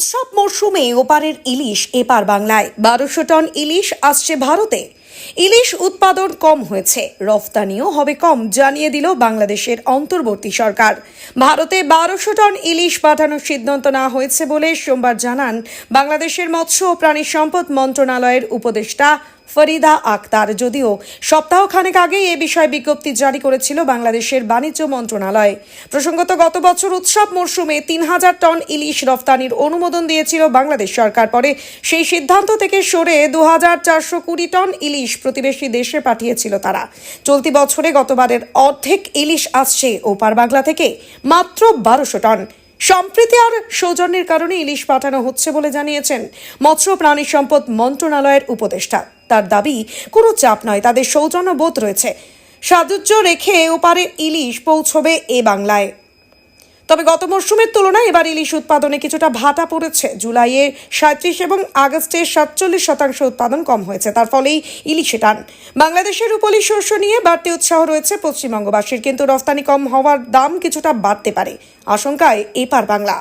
উৎসব মরশুমে ওপারের ইলিশ এপার বাংলায়। বারোশো টন ইলিশ আসছে ভারতে। ইলিশ উৎপাদন কম হয়েছে। রফতানিও হবে কম, জানিয়ে দিল বাংলাদেশের অন্তর্বর্তী সরকার। ভারতে বারোশো টন ইলিশ পাঠানোর সিদ্ধান্ত নেওয়া হয়েছে বলে সোমবার জানান বাংলাদেশের মৎস্য ও প্রাণী সম্পদ মন্ত্রণালয়ের উপদেষ্টা ফরিদা আক্তার। যদিও সপ্তাহখানেক আগেই এ বিষয়ে বিজ্ঞপ্তি জারি করেছিল বাংলাদেশের বাণিজ্য মন্ত্রণালয়। প্রসঙ্গত, গত বছর উৎসব মরশুমে তিন হাজার টন ইলিশ রফতানির অনুমোদন দিয়েছিল বাংলাদেশ সরকার। পরে সেই সিদ্ধান্ত থেকে সরে দু হাজার চারশো কুড়ি টন ইলিশ প্রতিবেশী দেশে পাঠিয়েছিল তারা। চলতি বছরে গতবারের অর্ধেক ইলিশ আসছে ওপার বাংলা থেকে মাত্র বারোশো টন। সম্প্রীতি আর সৌজন্যের কারণে ইলিশ পাঠানো হচ্ছে বলে জানিয়েছেন মৎস্য প্রাণী সম্পদ মন্ত্রণালয়ের উপদেষ্টা। তার দাবি, কোনো চাপ নয়, তাদের সৌজন্য বোধ রয়েছে। সাদুজ্য রেখে ওপারে ইলিশ পৌঁছবে এ বাংলায়। তবে গত মরশুমের তুলনায় এবার ইলিশ উৎপাদনে কিছুটা ভাতা পড়েছে। জুলাইয়ে সাঁত্রিশ এবং আগস্টে সাতচল্লিশ শতাংশ উৎপাদন কম হয়েছে, তার ফলেই ইলিশে টান। বাংলাদেশের উপলি শস্য নিয়ে বাড়তি উৎসাহ রয়েছে পশ্চিমবঙ্গবাসীর, কিন্তু রফতানি কম হওয়ার দাম কিছুটা বাড়তে পারে। আশঙ্কায় এপার বাংলা।